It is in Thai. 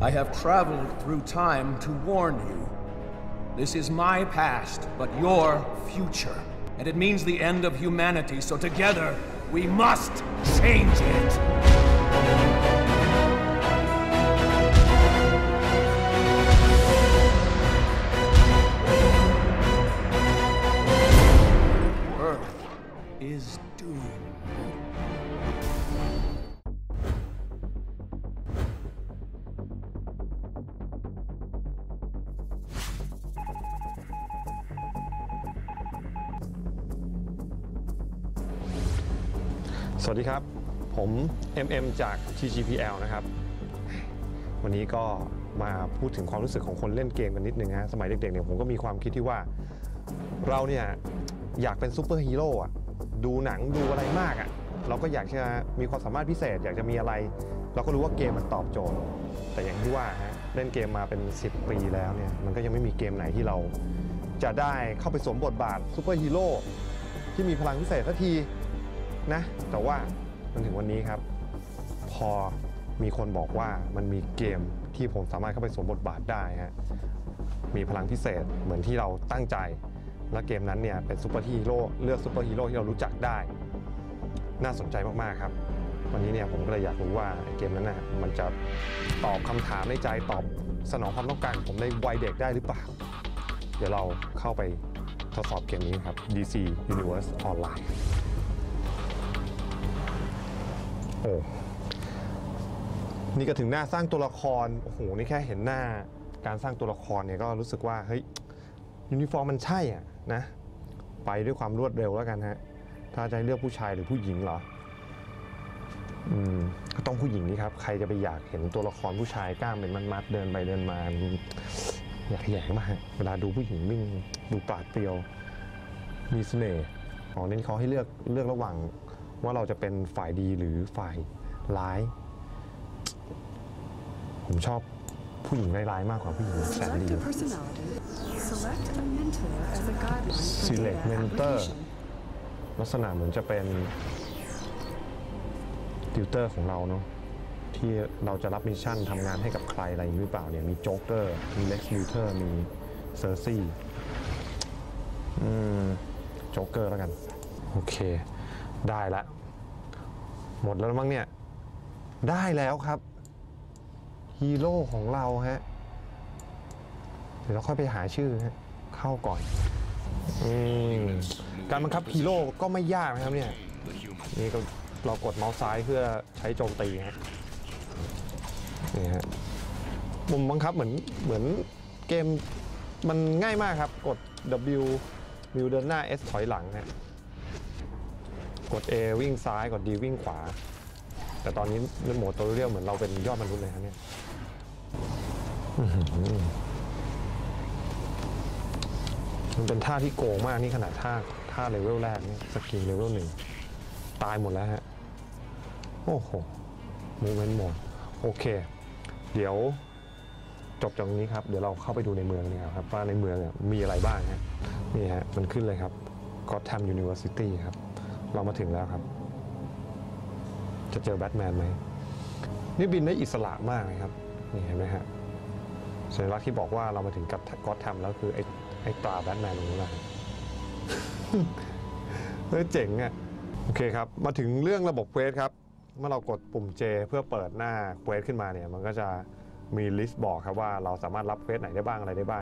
I have traveled through time to warn you. This is my past, but your future. And it means the end of humanity, so together we must change it. สวัสดีครับ ผม MM จาก TGPL นะครับ วันนี้ก็มาพูดถึงความรู้สึกของคนเล่นเกมกันนิดนึงฮะสมัยเด็กๆเนี่ยผมก็มีความคิดที่ว่า เราเนี่ยอยากเป็นซูเปอร์ฮีโร่อะดูหนังดูอะไรมากอะเราก็อยากจะมีความสามารถพิเศษ อยากจะมีอะไร เราก็รู้ว่าเกมมันตอบโจทย์ แต่อย่างที่ว่าฮะเล่นเกมมาเป็น 10 ปีแล้วเนี่ยมันก็ยังไม่มีเกมไหนที่เรา จะได้เข้าไปสวมบทบาทซูเปอร์ฮีโร่ที่มีพลังพิเศษสักที นะ แต่ว่ามันถึงวันนี้ครับ พอมีคนบอกว่ามันมีเกมที่ผมสามารถเข้าไปสวมบทบาทได้ฮะมีพลังพิเศษเหมือนที่เราตั้งใจ และเกมนั้นเนี่ยเป็นซูเปอร์ฮีโร่เลือกซูเปอร์ฮีโร่ที่เรารู้จักได้ น่าสนใจมากๆครับ วันนี้เนี่ยผมก็เลยอยากรู้ว่าเกมนั้นน่ะมันจะตอบคำถามในใจตอบสนองความต้องการของผมในวัยเด็กได้หรือเปล่า เดี๋ยวเราเข้าไปทดสอบเกมนี้ครับ DC Universe Online โอ้นี่ก็ถึงหน้าสร้างตัวละคร โอ้โห นี่แค่เห็นหน้าการสร้างตัวละครเนี่ยก็รู้สึกว่า เฮ้ย ยูนิฟอร์มมันใช่อะนะ ไปด้วยความรวดเร็วแล้วกันฮะ ถ้าจะให้เลือกผู้ชายหรือผู้หญิงเหรอ อืม ก็ต้องผู้หญิงนี่ครับ ใครจะไปอยากเห็นตัวละครผู้ชายกล้ามเป็นมัดๆเดินไปเดินมา อยากแหย่มาก เวลาดูผู้หญิงวิ่งดูปราดเปรียว มีเสน่ห์ อ๋อ นี่เขาให้เลือกเลือกระหว่าง ว่าเราจะเป็นฝ่ายดีหรือฝ่ายร้าย ผมชอบผู้หญิงร้ายๆมากกว่าผู้หญิงแสน Select ดี a personality. Select a mentor as a guideline for Select data mentor application. ลักษณะเหมือนจะเป็นติวเตอร์ของเราเนาะที่เราจะรับมิชชั่นทำงานให้กับใครอะไรอย่างนี้หรือเปล่าเนี่ยมีโจ๊กเกอร์มีเล็กซ์ลูเทอร์มีเซอร์ซี่อืมโจ๊กเกอร์แล้วกัน โอเค ได้ละ หมดแล้วมั้งเนี่ย ได้แล้วครับฮีโร่ของเราฮะ เดี๋ยวเราค่อยไปหาชื่อฮะเข้าก่อนอืมการบังคับฮีโร่ก็ไม่ยากนะครับเนี่ยนี่ก็เรากดเมาส์ซ้ายเพื่อใช้โจมตีฮะนี่ฮะมุมบังคับเหมือนเหมือนเกมมันง่ายมากครับ กด W วิวเดินหน้า S ถอยหลังฮะ กด A วิ่งซ้ายกด D วิ่งขวา แต่ตอนนี้ในโหมดตัวเรียวเหมือนเราเป็นยอดมนุษย์เลยครับเนี่ยมันเป็นท่าที่โกงมากนี่ขนาดท่าท่าเลเวลแรกนี่สกิลเลเวลหนึ่งตายหมดแล้วฮะ โอ้โหมูเมนต์หมดโอเค เดี๋ยวจบจากตรงนี้ครับ เดี๋ยวเราเข้าไปดูในเมืองนี่ครับว่าในเมืองมีอะไรบ้างฮะนี่ฮะ มันขึ้นเลยครับ Gotham University ครับ เรามาถึงแล้วครับ จะเจอแบทแมนไหมนี่บินได้อิสระมากเลยครับ นี่เห็นไหมฮะสัญลักษณ์ที่บอกว่าเรามาถึงกับก็อตแทมแล้วคือไอ้ไอ้ตราแบทแมนตรงนี้นแหละเฮ้ยเจ๋งอะโอเคครับ มาถึงเรื่องระบบเควสครับ เมื่อเรากดปุ่ม J เพื่อเปิดหน้าเควสขึ้นมาเนี่ย มันก็จะมีลิสต์บอกครับว่าเราสามารถรับเควสไหนได้บ้างอะไรได้บ้าง